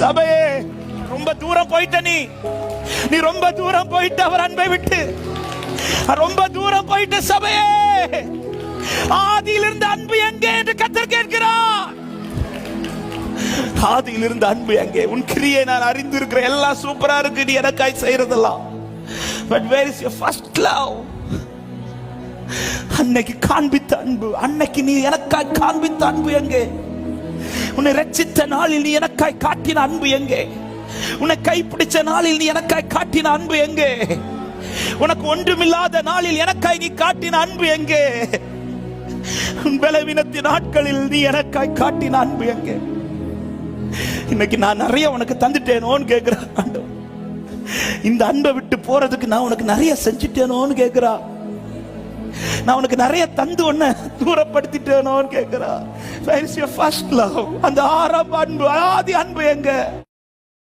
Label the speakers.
Speaker 1: சபையே ரொம்ப தூரம் போயிட்ட நீ. நீ ரொம்ப தூரம் போயிட்ட அவர் அன்பை விட்டு. ரொம்ப தூரம் போயிட்ட சபையே. ஆதியிலிருந்து அன்பு எங்கே என்று கத்தர் கேட்கிறார். ஆதியிலிருந்து அன்பு எங்கே? உன் கிரியை நான் அறிந்திருக்கிற எல்லாம் சூப்பரா இருக்கு. நீ எனக்காய் செய்யறதெல்லாம். But where is your first love அன்னைக்கு காண்பித்த அன்பு அன்னைக்கு நீ எனக்காய் காண்பித்த அன்பு எங்கே? உன்னை ரட்சித்த நாளில் நீ எனக்காய் காட்டின அன்பு எங்கே? உன்னை கைப்பிடிச்ச நாளில் நீ எனக்காய் காட்டின அன்பு எங்கே? உனக்கு ஒன்றுமில்லாத நாளில் எனக்காய் நீ காட்டின அன்பு எங்கே? உன் பலவீனத்தின் நாட்களில் நீ எனக்காய் காட்டின அன்பு எங்கே? இன்னைக்கு நான் நிறைய உனக்கு தந்துட்டேனோன்னு கேட்கிறா இந்த அன்பை விட்டு போறதுக்கு நான் உனக்கு நிறைய செஞ்சுட்டேனோன்னு கேட்கிறான். நான் உனக்கு நிறைய தந்து ஒன்ன தூரப்படுத்திட்டேனோன்னு கேட்கிறான் அந்த ஆறாம் அன்பு ஆதி அன்பு எங்க?